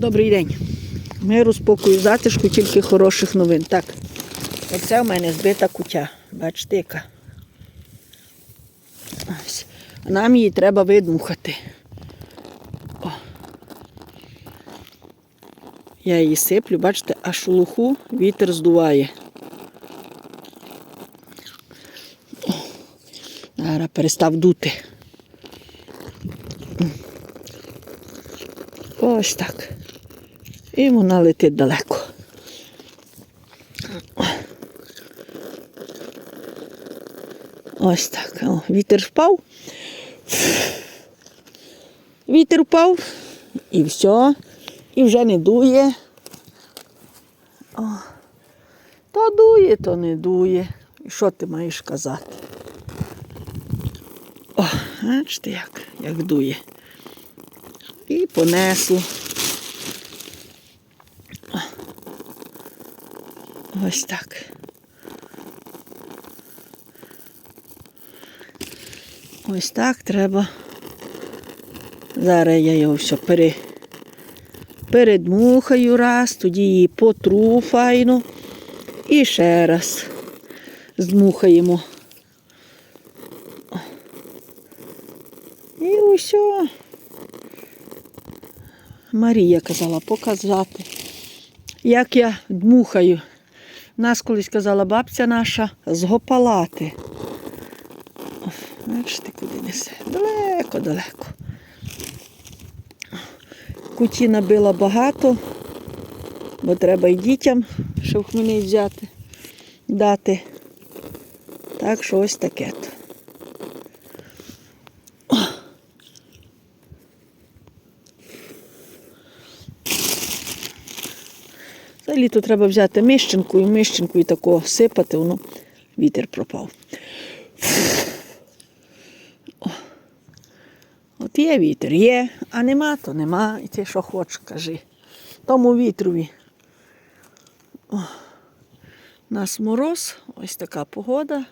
Добрий день. Миру, спокою, затишку, тільки хороших новин. Так, оце в мене збита кутя. Бачите, яка. Нам її треба видмухати. О. Я її сиплю, бачите, а шелуху вітер здуває. Зараз перестав дути. Ось так. І вона летить далеко. Ось так. О, вітер впав. Вітер впав і все. І вже не дує. О. То дує, то не дує. І що ти маєш казати? О, бачите, як, як дує. І понесло. Ось так. Ось так треба. Зараз я його все пере, передмухаю раз, тоді її потру файно. І ще раз здмухаємо. І усе. Марія казала показати, як я дмухаю. Нас колись казала бабця наша згопалати. Бачите, куди несе? Далеко, далеко. Куті набила багато, бо треба і дітям шовхмини взяти, дати. Так що ось таке. то. За літо треба взяти мищенку і мищенку і такого сипати, воно вітер пропав. От є вітер, є, а нема, то нема. І ти що хочеш, кажи. Тому вітрові. О. Нас мороз, ось така погода.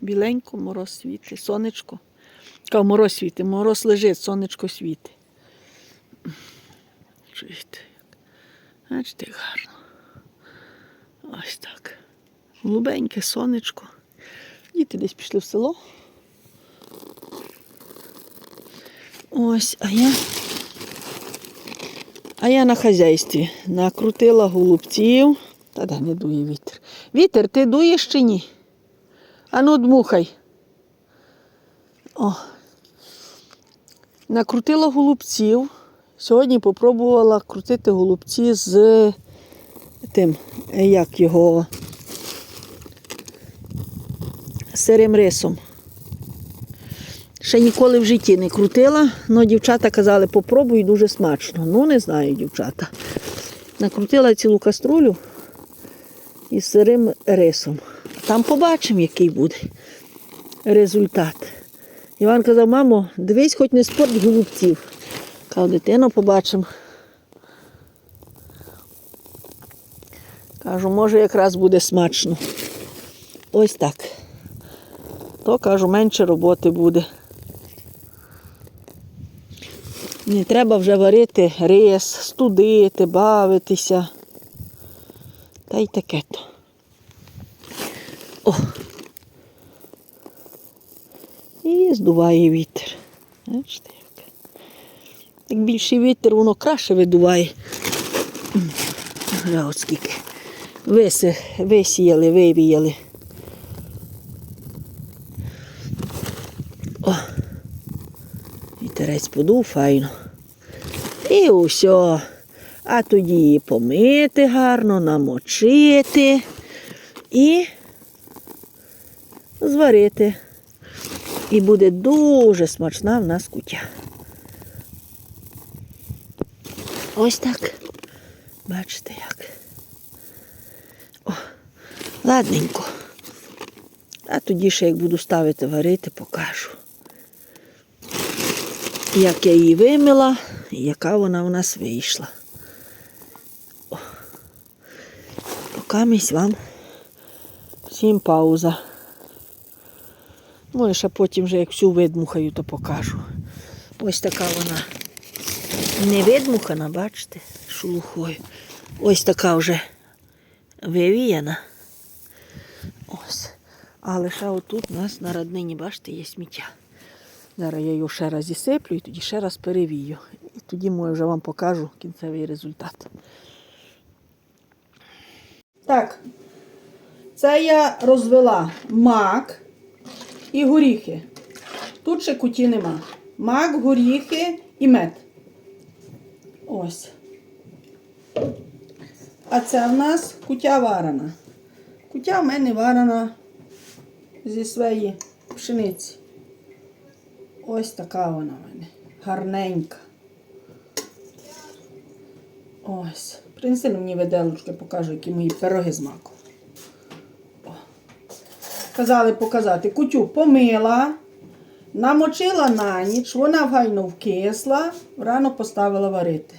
Біленько, мороз світить, сонечко. Кажу, мороз світить, мороз лежить, сонечко світить. Чуєте? Бачите, гарно. Ось так. Голубеньке сонечко. Діти десь пішли в село. Ось, а я. А я на хазяйстві накрутила голубців. Та де не дує вітер. Вітер, ти дуєш чи ні? Ану, дмухай. О. Накрутила голубців. Сьогодні попробувала крутити голубці з тим, як його сирим рисом. Ще ніколи в житті не крутила, але дівчата казали, попробуй дуже смачно. Ну, не знаю, дівчата. Накрутила цілу каструлю із сирим рисом. Там побачимо, який буде результат. Іван казав, мамо, дивись, хоч не спорт голубців. Кажу, дитину побачимо. Кажу, може якраз буде смачно. Ось так. То кажу, менше роботи буде. Не треба вже варити рис, студити, бавитися. Та й таке то. О! І здуває вітер. Бачите як. Як більший вітер, воно краще видуває. От скільки. Виси, висіяли, вивіяли. О, вітерець подув файно. І усе. А тоді її помити гарно, намочити і зварити. І буде дуже смачна в нас кутя. Ось так. Бачите як. Ладненько. А тоді ще як буду ставити варити, покажу. Як я її вимила і яка вона в нас вийшла. О. Покамість вам всім пауза. Ну ще потім вже як всю видмухаю, то покажу. Ось така вона Не видмухана, бачите, шелухою. Ось така вже вивіяна. Ось. Але ще отут у нас на роднині, бачите, є сміття. Зараз я його ще раз зісиплю і тоді ще раз перевію. І тоді може вже вам покажу кінцевий результат. Так, це я розвела мак і горіхи. Тут ще куті нема. Мак, горіхи і мед. Ось. А це в нас кутя варена. Кутя в мене варена зі своєї пшениці. Ось така вона в мене. Гарненька. Ось. Принеси мені виделочки, покажу, які мої пироги з маком. О. Казали показати. Кутю помила, намочила на ніч, вона гайно вкисла, рано поставила варити.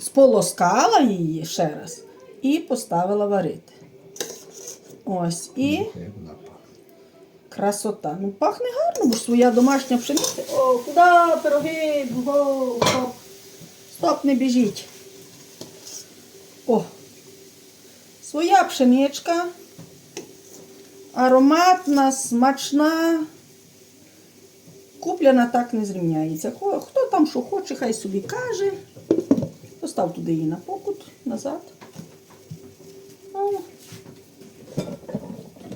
Сполоскала її ще раз і поставила варити. Ось. І красота. Ну, пахне гарно, бо ж своя домашня пшениця. О, куди пироги? Го, стоп. Стоп, не біжіть. О. Своя пшеничка. Ароматна, смачна. Куплена так не зрівняється. Хто там що хоче, хай собі каже. Постав туди її на покут, назад. О,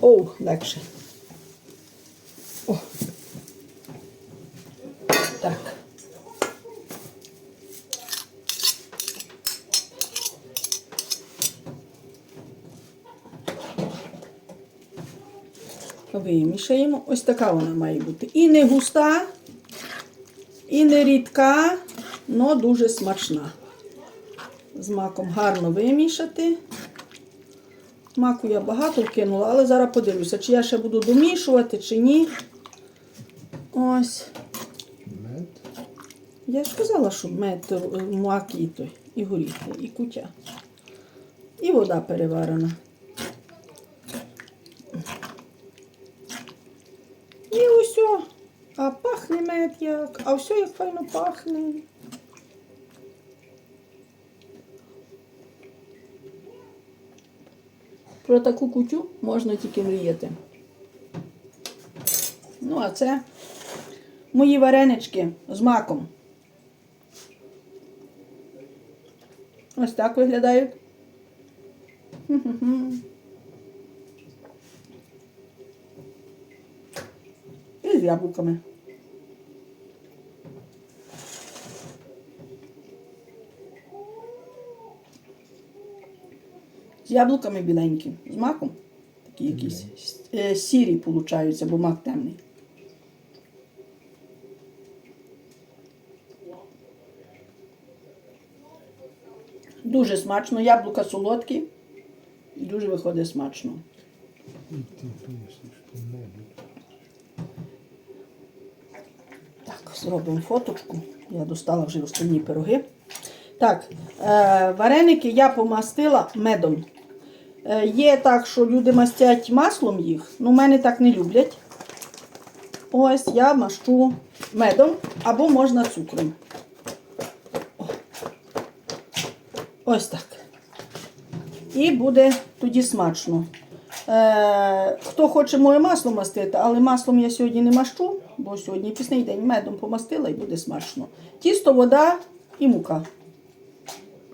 О легше. О. Так. Вимішаємо. Ось така вона має бути. І не густа, і не рідка, але дуже смачна. З маком гарно вимішати. Маку я багато вкинула, але зараз подивлюся, чи я ще буду домішувати, чи ні. Ось. Мед. Я ж казала, що мед, е, мак і той, і горіхи, і кутя. І вода переварена. І усе. А пахне мед як. А все як файно пахне. Про таку кутю можна тільки мріяти. Ну, а це мої варенички з маком. Ось так виглядають. І з яблуками. Яблуками біленькі, з маком. Такі якісь е, сірі получаються, бо мак темний. Дуже смачно, яблука солодкі і дуже виходить смачно. Так, зробимо фоточку. Я достала вже остальні пироги. Так, е, вареники я помастила медом. Е, є так, що люди мастять маслом їх, в мене так не люблять. Ось я мащу медом або можна цукром. Ось так. І буде тоді смачно. Е, хто хоче моє масло мастити, але маслом я сьогодні не мащу, бо сьогодні пісний день медом помастила і буде смачно. Тісто, вода і мука.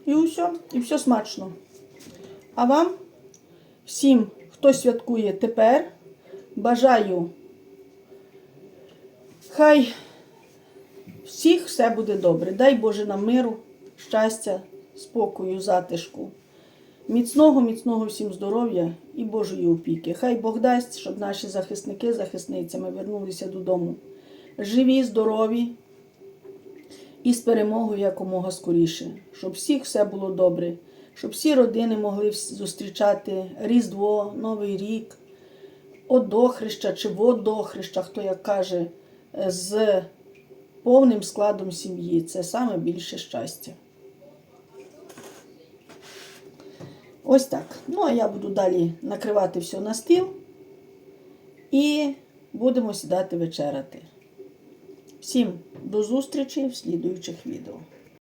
І все, і все смачно. А вам, всім, хто святкує тепер, бажаю, хай всіх все буде добре. Дай Боже нам миру, щастя, спокою, затишку. Міцного, міцного всім здоров'я і Божої опіки. Хай Бог дасть, щоб наші захисники захисницями вернулися додому. Живі, здорові і з перемогою якомога скоріше. Щоб всіх все було добре, щоб всі родини могли зустрічати Різдво, Новий рік, одохреща чи водохреща, хто як каже, е, з повним складом сім'ї. Це саме більше щастя. Ось так. Ну, а я буду далі накривати все на стіл і будемо сідати вечеряти. Всім до зустрічі в слідуючих відео.